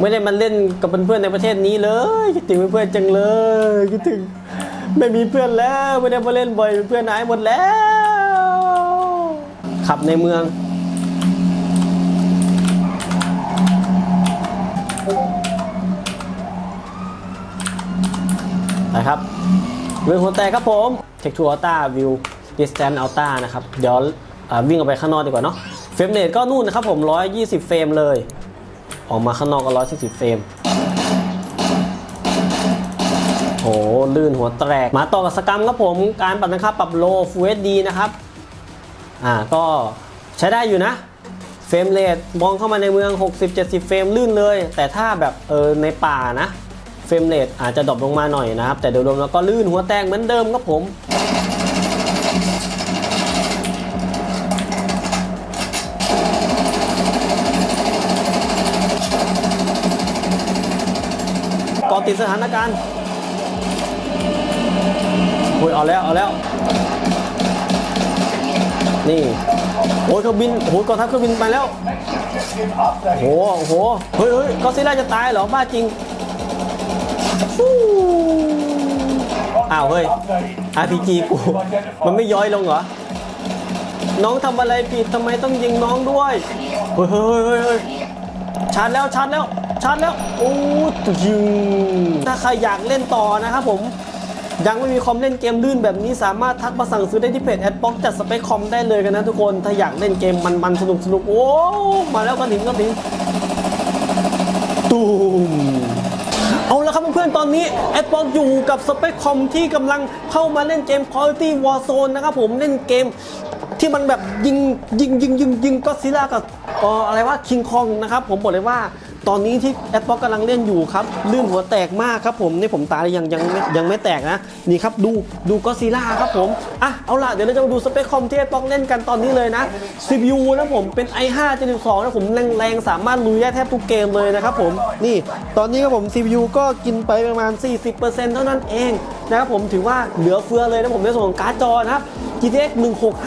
ไม่ได้มาเล่นกับเพื่อนๆในประเทศนี้เลยคิดถึงเพื่อนๆจังเลยคิดถึงไม่มีเพื่อนแล้วไม่ได้มาเล่นบ่อยเพื่อนหายหมดแล้ว ขับในเมืองนะครับเรื่องหัวแตกครับผมเทคทูอัลต้าวิวดิสแตนอัลต้านะครับ เดี๋ยววิ่งออกไปข้างนอกดีกว่าเนาะเฟรมเรทก็นู่นนะครับผม 120 เฟรมเลย ออกมาข้างนอกก็140เฟรมโหลื่นหัวแตก มาต่อกับสกรรมครับผมการปรับนะครับปรับโลฟูเอสดีนะครับอ่าก็ใช้ได้อยู่นะเฟรมเรทมองเข้ามาในเมือง 60-70 เฟรมลื่นเลย แต่ถ้าแบบเออในป่านะเฟรมเรทอาจจะดรอปลงมาหน่อยนะครับ แต่โดยรวมแล้วก็ลื่นหัวแตกเหมือนเดิมครับผม ก่อติดสถานการณ์โอ้ยเอาแล้วเอาแล้ว นี่โอ้ยเครื่องบินโอ้ยกองทัพเครื่องบินไปแล้วโอ้โหโหเฮ้ยเฮ้ยก็ซิล่าจะตายเหรอบ้าจริงอ้าวเฮ้ย RPG กู มันไม่ย้อยลงเหรอ น้องทำอะไรผิดทำไมต้องยิงน้องด้วย เฮ้ยเฮ้ยเฮ้ยเฮ้ยชาร์จแล้วชาร์จแล้ว ชาร์จแล้ว โอ้ยิงถ้าใครอยากเล่นต่อนะครับผมยังไม่มีคอมเล่นเกมลื่นแบบนี้สามารถทักมาสั่งซื้อได้ที่เพจแอดบ็อกจัดสเปคคอมได้เลยกันนะทุกคนถ้าอยากเล่นเกมมันๆสนุกสนุกโอ้มาแล้วก็ถึงก็ถึงตูมเอาละครับเพื่อนๆตอนนี้แอดบ็อกอยู่กับสเปคคอมที่กำลังเข้ามาเล่นเกม Quality Warzone นะครับผมเล่นเกมที่มันแบบยิงยิงยิงยิงยิงก็ซิล่ากับ อ่ออะไรว่าคิงคองนะครับผมบอกเลยว่าตอนนี้ที่แอดบ็อกกำลังเล่นอยู่ครับลื่นหัวแตกมากครับผมนี่ผมตายยังยังยังไม่แตกนะนี่ครับดูดูก็ซิล่าครับผมอะเอาล่ะเดี๋ยวเราจะมาดูสเปคคอมที่แอดบ็อกเล่นกันตอนนี้เลยนะ CPU นะผมเป็น i5 72นะผมแรงๆสามารถลุยได้แทบทุกเกมเลยนะครับผมนี่ตอนนี้ครับผม CPU ก็กินไปประมาณ 40%เท่านั้นเองนะครับผมถือว่าเหลือเฟือเลยนะผมในส่วนของการ์ดจอนะครับ GTX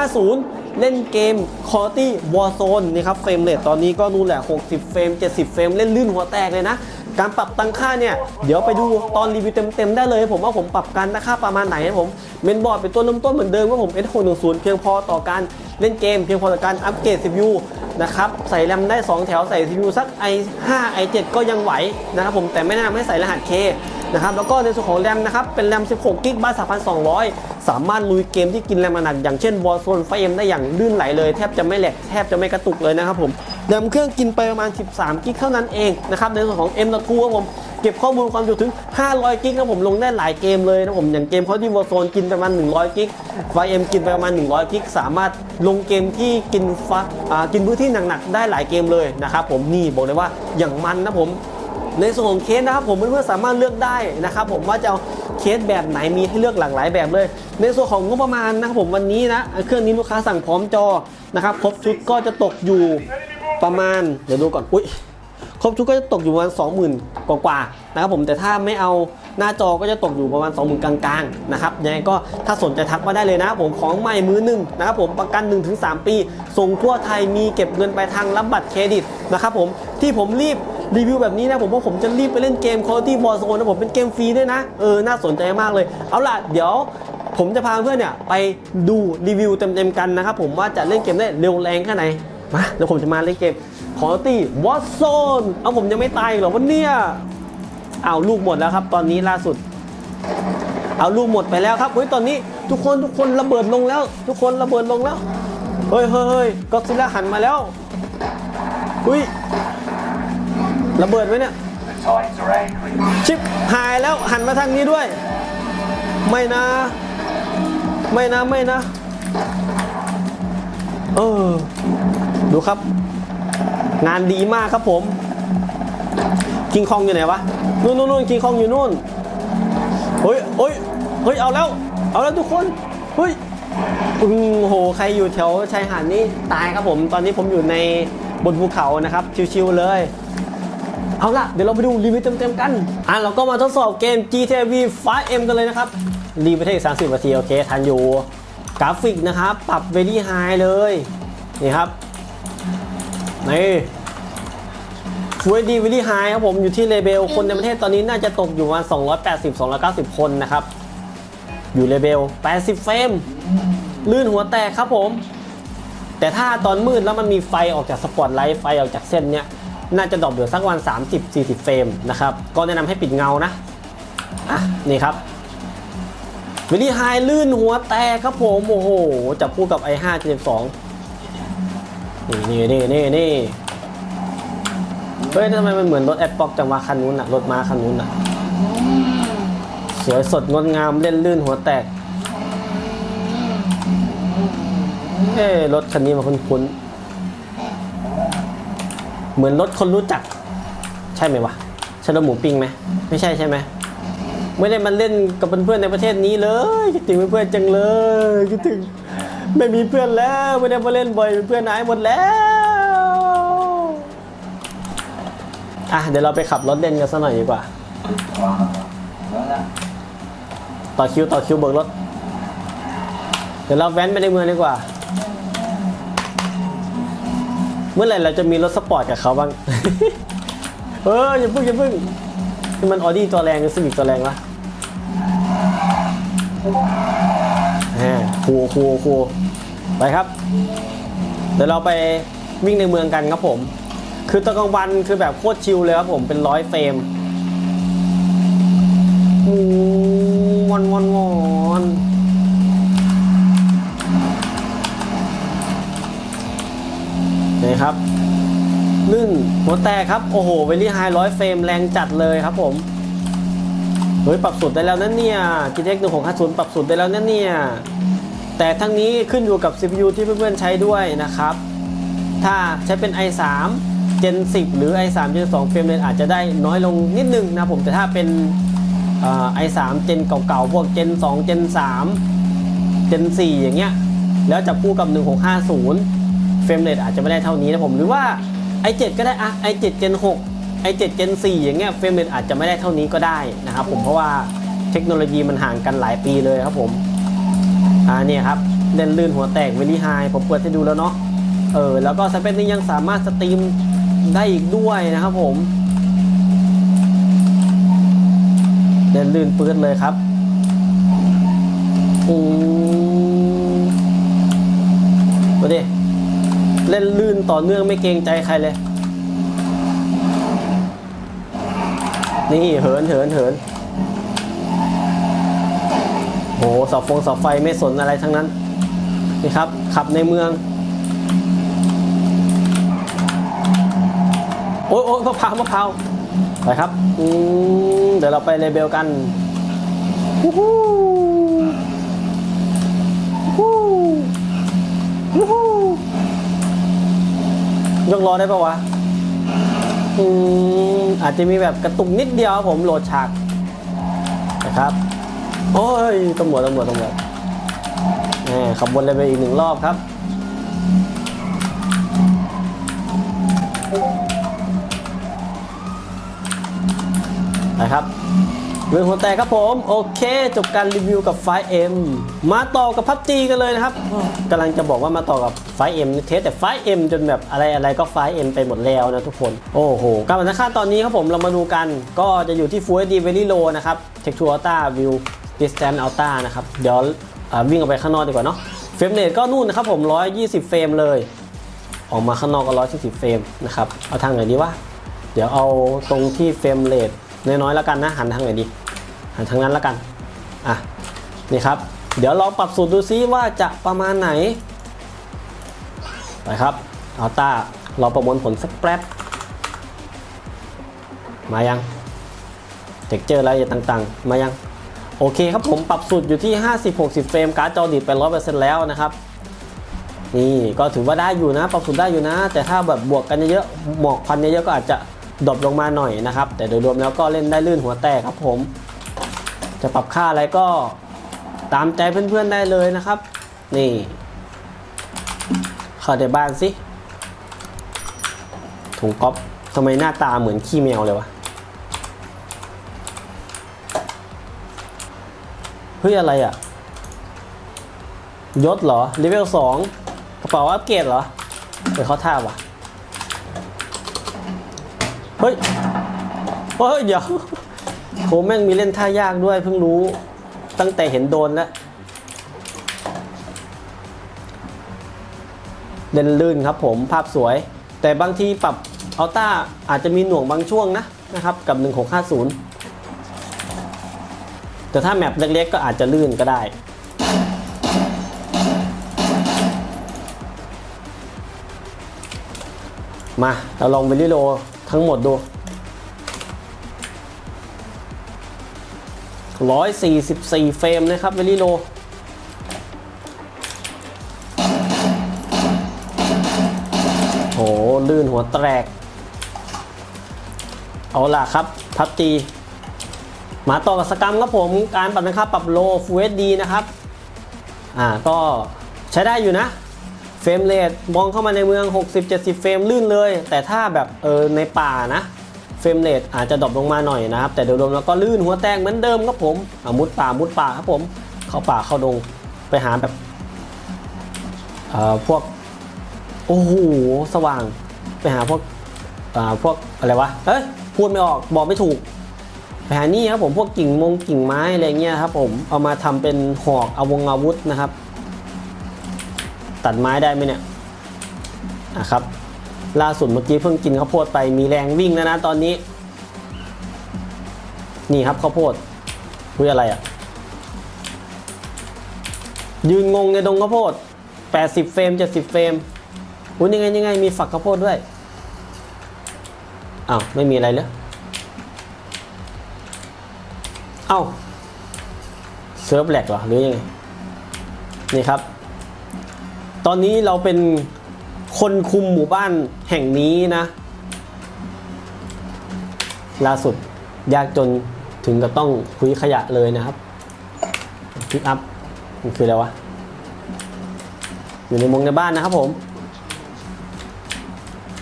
1650 เล่นเกม Quality Warzone นี่ครับเฟรมเรทตอนนี้ก็นู่นแหละ 60 เฟรม 70 เฟรม เล่นลื่นหัวแตกเลยนะ การปรับตั้งค่าเนี่ย เดี๋ยวไปดูตอนรีวิวเต็มๆได้เลยผมว่าผมปรับการตั้งค่าประมาณไหนนะผมเมนบอร์ดเป็นตัวเริ่มต้นเหมือนเดิมว่าผม S610 เพียงพอต่อการเล่นเกม เพียงพอต่อการอัปเกรด CPU นะครับใส่แรมได้ 2 แถวใส่ CPU สัก i5 i7 ก็ยังไหวนะครับผมแต่ไม่แนะนำให้ใส่รหัส K นะครับแล้วก็ในส่วนของแรมนะครับเป็นแรม 16กิกบ้าน3,200 สามารถลุยเกมที่กินแรมหนักอย่างเช่น Warzone ไฟเอ็มได้อย่างลื่นไหลเลย แทบจะไม่แหลกแทบจะไม่กระตุกเลยนะครับผมแรมเครื่องกินไปประมาณ 13กิกเท่านั้นเองนะครับในส่วนของ M.2 ครับผมเก็บข้อมูลความจุถึง 500 กิกครับผมลงได้หลายเกมเลยนะผมอย่างเกมเขาที่ Warzone กินไปประมาณ 100 กิกไฟเอ็มกินไปประมาณ 100 กิกสามารถลงเกมที่กินฟ้าอ่ากินพื้นที่หนักๆได้หลายเกมเลยนะครับผมนี่บอกเลยว่าอย่างมันนะผม ในส่วนของเคสนะครับผมเพื่อนๆสามารถเลือกได้นะครับผมว่าจะเอาเคสแบบไหนมีให้เลือกหลากหลายแบบเลย ในส่วนของงบประมาณนะครับผมวันนี้นะเครื่องนี้ลูกค้าสั่งพร้อมจอนะครับครบชุดก็จะตกอยู่ประมาณเดี๋ยวดูก่อนอุ้ยครบชุดก็จะตกอยู่ประมาณ 20,000 กว่าๆนะครับผมแต่ถ้าไม่เอาหน้าจอก็จะตกอยู่ประมาณ 20,000 กลางๆนะครับยังไงก็ถ้าสนใจทักมาได้เลยนะผมของใหม่มือหนึ่งนะครับผมประกัน 1-3 ปี ส่งทั่วไทยมีเก็บเงินไปทางรับบัตรเครดิตนะครับผมที่ผมรีบ รีวิวแบบนี้นะผมว่าผมจะรีบไปเล่นเกม Quality Warzone นะผมเป็นเกมฟรีด้วยนะ เออ น่าสนใจมากเลย เอาล่ะ เดี๋ยวผมจะพาเพื่อนเนี่ยไปดูรีวิวเต็มๆกันนะครับผมว่าจะเล่นเกมได้เร็วแรงแค่ไหน มาเดี๋ยวผมจะมาเล่นเกม Quality Warzone เอาผมยังไม่ตายหรอวันเนี่ยเอาลูกหมดแล้วครับ ตอนนี้ล่าสุด เอาลูกหมดไปแล้วครับเฮ้ยตอนนี้ทุกคนทุกคนระเบิดลงแล้ว ทุกคนระเบิดลงแล้วเฮ้ยเฮ้ยเฮ้ยก็ซิล่าหันมาแล้วอุ้ย ระเบิดไหมเนี่ย ชิปหายแล้วหันมาทางนี้ด้วย ไม่นะ ไม่นะไม่นะ เออ ดูครับ งานดีมากครับผมคิงคองอยู่ไหนวะ นู่นนู่นนู่นคิงคองอยู่นู่นเฮ้ยเฮ้ยเฮ้ย เอาแล้ว เอาแล้วทุกคน เฮ้ยอืมโห ใครอยู่แถวชายหาดนี่ตายครับผม ตอนนี้ผมอยู่ในบนภูเขานะครับ ชิวๆเลย เอาล่ะ เดี๋ยวเราไปดูรีวิวเต็มๆกันอะเราก็มาทดสอบเกม GTA V 5M กันเลยนะครับ รีวิวเทค30นาทีโอเค ทันอยู่ กราฟิกนะครับ ปรับ Very High เลย นี่ครับ นี่ฟูดีวิลลี่ไฮครับผมอยู่ที่เลเบล คนในประเทศตอนนี้น่าจะตกอยู่ประมาณ280 290 คนนะครับ อยู่เลเบล 80 เฟรมลื่นหัวแตกครับผม แต่ถ้าตอนมืดแล้วมันมีไฟออกจากสปอตไลท์ไฟออกจากเส้นเนี้ย น่าจะดรอปเหลือสักวัน 30-40 เฟรมนะครับก็แนะนำให้ปิดเงานะอะนี่ครับวิลลี่ไฮลื่นหัวแตกครับผมโอ้โหจับคู่กับ i5 72นี่นี่นี่นี่นี่เฮ้ยทำไมมันเหมือนรถแอดบ็อกจังวะคันนู้นอะรถม้าคันนู้นอะสวยสดงดงามเล่นลื่นหัวแตกเอ้รถคันนี้มาคุ้นๆ เหมือนรถคนรู้จัก ใช่ไหมวะชาโดหมูปิ้งไหมไม่ใช่ใช่ไหมไม่ได้มาเล่นกับเพื่อนๆในประเทศนี้เลยคิดถึงเพื่อนจังเลยคิดถึงไม่มีเพื่อนแล้วไม่ได้มาเล่นบ่อยเพื่อนหายหมดแล้วอะเดี๋ยวเราไปขับรถเล่นกันสักหน่อยดีกว่าต่อคิวต่อคิวเบิกรถเดี๋ยวเราแว้นไปในเมืองดีกว่า เมื่อไหร่เราจะมีรถสปอร์ตกับเขาบ้าง เอออย่าเพิ่งอย่าเพิ่งนี่มันออดี้ตัวแรงหรือซีวิกตัวแรงวะแหมคูลคูลคูลไปครับ เดี๋ยวเราไปวิ่งในเมืองกันครับผม คือตอนกลางวันคือแบบโคตรชิลเลยครับผมเป็นร้อยเฟรมอืมวันวันวัน นี่ครับลื่นหัวแตกครับ โอ้โหเวลี่ไฮร้อยเฟรมแรงจัดเลยครับผมเฮ้ยปรับสุดได้แล้วนั่นเนี่ย GTX 1650ปรับสุดได้แล้วนั่นเนี่ยแต่ทั้งนี้ขึ้นอยู่กับ CPU ที่เพื่อนๆใช้ด้วยนะครับ ถ้าใช้เป็น i3 Gen 10 หรือ i3 Gen 2 เฟรมเรทอาจจะได้น้อยลงนิดนึงนะผมแต่ถ้าเป็นเอ่อ i3 Gen เก่าๆพวก Gen 2 Gen 3 Gen 4 อย่างเงี้ยแล้วจับคู่กับ 1650 รมเรทอาจจะไม่ได้เท่านี้นะผมหรือว่า i7 ก็ได้อะ i7 Gen 6 i7 Gen 4 อย่างเงี้ยเฟรมเรทอาจจะไม่ได้เท่านี้ก็ได้นะครับผมเพราะว่าเทคโนโลยีมันห่างกันหลายปีเลยครับผมอ่าเนี่ยครับเล่นลื่นหัวแตกเวลี่ไฮผมเปิดให้ดูแล้วเนาะเออแล้วก็สเปคนี้ยังสามารถสตรีมได้อีกด้วยนะครับผมเล่นลื่นปื้ดเลยครับอืมดูดิ เล่นลื่นต่อเนื่องไม่เกรงใจใครเลย นี่เหินเหินเหินโหเสาฟงเสาไฟไม่สนอะไรทั้งนั้น นี่ครับ ขับในเมือง โอ้ยโอ้ยมะพร้าวมะพร้าวไปครับอืมเดี๋ยวเราไปเลเบลกันวู้ฮู้วู้ฮู้วู้ฮู้ ยกล้อได้ปะวะอืมอาจจะมีแบบกระตุกนิดเดียวผมโหลดฉากนะครับ โอ้ยตำรวจตำรวจตำรวจแหมขับวนเลยไปอีกหนึ่งรอบครับนะครับ เรื่องหัวแตกครับผม โอเคจบการรีวิวกับไฟเอ็มมาต่อกับพับจีกันเลยนะครับกำลังจะบอกว่ามาต่อกับไฟเอ็มเทสแต่ไฟเอ็มจนแบบอะไรอะไรก็ไฟเอ็มไปหมดแล้วนะทุกคน โอ้โหการบันทึกค่าตอนนี้ครับผมเรามาดูกัน ก็จะอยู่ที่ Full HD Very Low นะครับ Tech to Ultra View Distance Ultra นะครับ เดี๋ยวอ่าวิ่งออกไปข้างนอกดีกว่าเนาะเฟรมเรทก็นู่นนะครับผม 120 เฟรมเลย ออกมาข้างนอกก็140เฟรมนะครับเอาทางไหนดีวะเดี๋ยวเอาตรงที่เฟรมเรท น้อยๆแล้วกันนะหันทางไหนดีหันทางนั้นแล้วกันอะนี่ครับ เดี๋ยวลองปรับสูตรดูซิว่าจะประมาณไหนไปครับเอาต้าเราประมวลผลสักแป๊บมายังเท็กเจอร์รายละเอียดต่างๆ มายัง โอเคครับผมปรับสูตรอยู่ที่ 50-60 เฟรม การ์ดจอดีดไป100%แล้วนะครับ นี่ก็ถือว่าได้อยู่นะ ปรับสูตรได้อยู่นะ แต่ถ้าแบบบวกกันเยอะๆหมอกควันเยอะๆก็อาจจะ ดรอปลงมาหน่อยนะครับ แต่โดยรวมแล้วก็เล่นได้ลื่นหัวแตกครับผม จะปรับค่าอะไรก็ตามใจเพื่อนๆได้เลยนะครับ นี่เข้าในบ้านสิถุงก๊อปทำไมหน้าตาเหมือนขี้แมวเลยวะเฮ้ยอะไรอะ ยศเหรอเลเวลสองกระเป๋าอัปเกรดเหรอเดี๋ยวเขาท่าว่ะ เฮ้ย เฮ้ย เดี๋ยวโหแม่งมีเล่นท่ายากด้วยเพิ่งรู้ตั้งแต่เห็นโดนแล้วเล่นลื่นครับผมภาพสวย แต่บางทีปรับอัลต้าอาจจะมีหน่วงบางช่วงนะนะครับ กับ 1650 แต่ถ้าแมปเล็กๆ ก็อาจจะลื่นก็ได้ มาเราลองวิลิโล ทั้งหมดดู144เฟรมนะครับวิลิโลโหลื่นหัวแตก เอาล่ะครับ พับจีมาต่อกับสกรรมครับผมการปรับนะครับปรับโล Full HD นะครับ อ่าก็ใช้ได้อยู่นะ เฟรมเรทมองเข้ามาในเมือง 60-70 เฟรมลื่นเลย แต่ถ้าแบบเออในป่านะเฟรมเรทอาจจะดรอปลงมาหน่อยนะครับ แต่โดยรวมแล้วก็ลื่นหัวแตกเหมือนเดิมครับผมอามุดป่ามุดป่าครับผม เข้าป่าเข้าดงไปหาแบบเอ่อพวกโอ้โหสว่าง ไปหาพวกอ่าพวกอะไรวะเอ้ยพูดไม่ออกบอกไม่ถูกไปหานี่ครับผมพวกกิ่งมงกิ่งไม้อะไรเงี้ยครับผมเอามาทำเป็นหอกอาวงอาวุธนะครับ ตัดไม้ได้ไหมเนี่ยนะครับล่าสุดเมื่อกี้เพิ่งกินข้าวโพดไปมีแรงวิ่งแล้วนะตอนนี้ นี่ครับข้าวโพดคุยอะไรอะ่ะ ยืนงงในดงข้าวโพด 80 เฟรม 70 เฟรมอุ้ยยังไงยังไงมีฝักข้าวโพดด้วยอ้าวไม่มีอะไรเลยเอ้าเซิร์ฟแหลกเหรอหรือยังไงนี่ครับ ตอนนี้เราเป็นคนคุมหมู่บ้านแห่งนี้นะ ล่าสุดยากจนถึงกับต้องคุยขยะเลยนะครับพิกอัพมันคืออะไรวะ อยู่ในมงในบ้านนะครับผม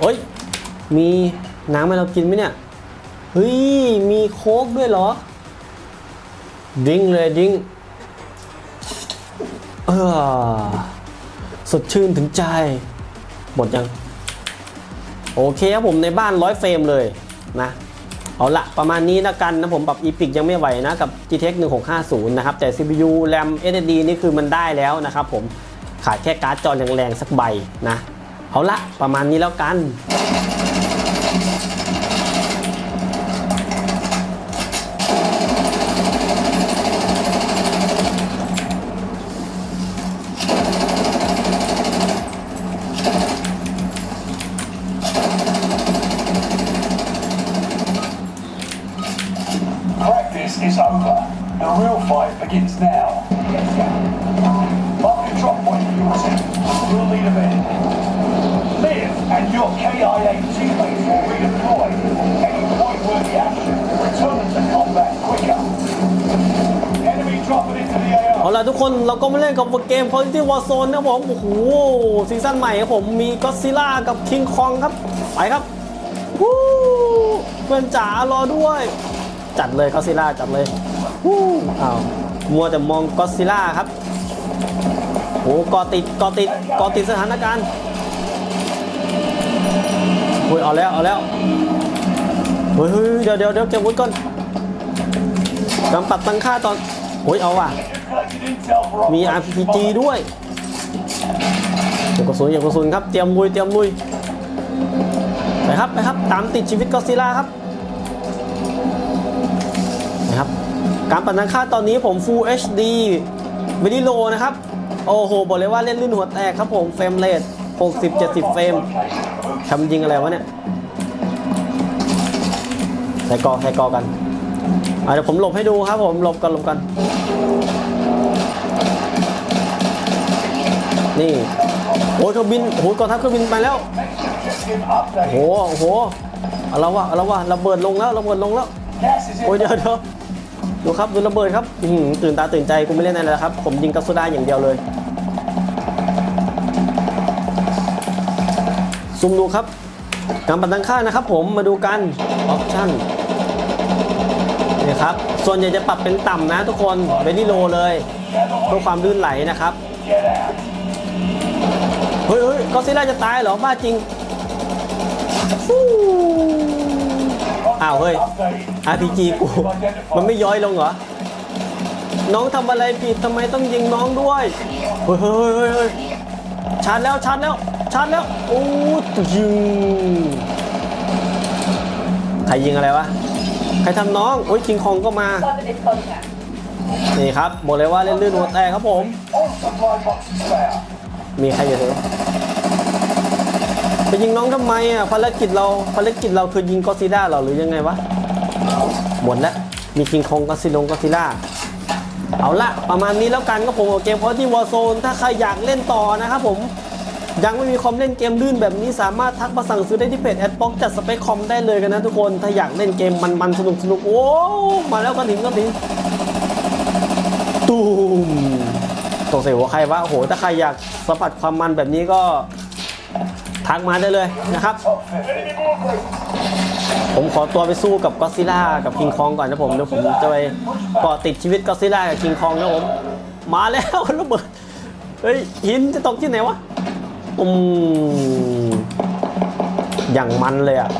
โอ้ย มีน้ำให้เรากินไหมเนี่ย เฮ้ย มีโค้กด้วยเหรอ ดิ้งเลยดิ้งเออ สดชื่นถึงใจ หมดยัง โอเคครับผมในบ้านร้อยเฟรมเลยนะ เอาละประมาณนี้นะกันนะผมปรับอีพิกยังไม่ไหวนะ กับ GTX 1650 นะครับ แต่ CPU RAM SSD นี่คือมันได้แล้วนะครับผมขาดแค่การ์ดจอแรงๆ สักใบนะ เอาละประมาณนี้แล้วกัน is over. The real fight begins now. Mark the drop point for your team. We'll lead event. Live and your KIA teammates will redeploy. Any point-worthy action return them to combat quicker. Enemy dropping into the เอาล่ะทุกคนเราก็มาเล่นกับเกม Quality Warzone นะผมโอ้โหซีซั่นใหม่ครับผมมีก็ d z ซิล่ากับ King Kong ครับ ไปครับเพื่อนจ๋ารอด้วย จัดเลยก็ d z ซิล่าจัดเลยวู้อ้าวมัวแต่มองก็ d z ซิล่าครับโอ้กอติดกอติดกอติดสถานการณ์โอ้ยเอาแล้วเอาแล้วเฮ้ยเฮ้ยเดี๋ยวเดี๋ยวเดี๋ยวเก็บวุ้นก่อนกำปัดตั้งค่าตอนโอ้ยเอาว่ะ Collected intel for มี Operation RPG ด้วยเก็บกระสุนเก็บกระสุนครับ เตรียมลุยเตรียมลุยไปครับไปครับ ตามติดชีวิตก็อดซิลล่าครับ นะครับ การปั่นนังค่าตอนนี้ผม Full HD ไม่ได้โลนะครับ โอ้โห บอกเลยว่าเล่นลื่นหัวแตกครับผมเฟรมเรท60-70 เฟรมทำยิงอะไรวะเนี่ย ใส่กอใส่กอกันเดี๋ยวผมหลบให้ดูครับผมหลบกันหลบกัน นี่โอ้ยเครื่องบินโอ้ยกองทัพเครื่องบินไปแล้วโอ้โหโอ้โหเอาละวะเอาละวะระเบิดลงแล้วระเบิดลงแล้ว โอ้ยเดี๋ยวเดี๋ยวดูครับดูระเบิดครับอื้อหือตื่นตาตื่นใจกูไม่เล่นอะไรแล้วครับ ผมยิงกัสโซดาอย่างเดียวเลยซูมดูครับการปัดตังค่านะครับผมมาดูกันออปชั่นนี่ครับ ส่วนใหญ่จะปรับเป็นต่ำนะทุกคนเบนนี่โลเลยเพื่อความลื่นไหลนะครับเฮ้ยเฮ้ยก็ซิล่าจะตายเหรอบ้าจริง อ้าวเฮ้ย RPG กู มันไม่ย้อยลงเหรอ น้องทำอะไรผิดทำไมต้องยิงน้องด้วยเฮ้ยเฮ้ยเฮ้ยเฮ้ยชาร์จแล้วชาร์จแล้วชาร์จแล้วโอ้ยิงใครยิงอะไรวะ ใครทำน้องโอ้ยคิงคองก็มา นี่ครับ บอกเลยว่าเล่นลื่นหัวแตกครับผม มีใครอยู่ไหน ไปยิงน้องทำไมอะภารกิจเราภารกิจเราคือยิงกอซิล่าหรอหรือยังไงวะหมดแล้วมีคิงคงกอซิลงกอซิล่าเอาละประมาณนี้แล้วกันก็ผมกับเกมพอที่วอร์โซนถ้าใครอยากเล่นต่อนะครับผมยังไม่มีคอมเล่นเกมลื่นแบบนี้สามารถทักมาสั่งซื้อได้ที่เพจแอดบ็อกจัดสเปคคอมได้เลยกันนะทุกคนถ้าอยากเล่นเกมมันๆสนุกสนุกโอ้มาแล้วกระถิ่นกระถิ่นตูมตกใส่หัวใครวะโอ้โหถ้าใครอยากสัมผัสความมันแบบนี้ก็ ทักมาได้เลยนะครับ ผมขอตัวไปสู้กับก็อดซิล่ากับคิงคองก่อนนะผมเดี๋ยวผมจะไปเกาะติดชีวิตก็อดซิลล่ากับคิงคองนะผม มาแล้วระเบิดเฮ้ยหินจะตกที่ไหนวะอืมอย่างมันเลยอะ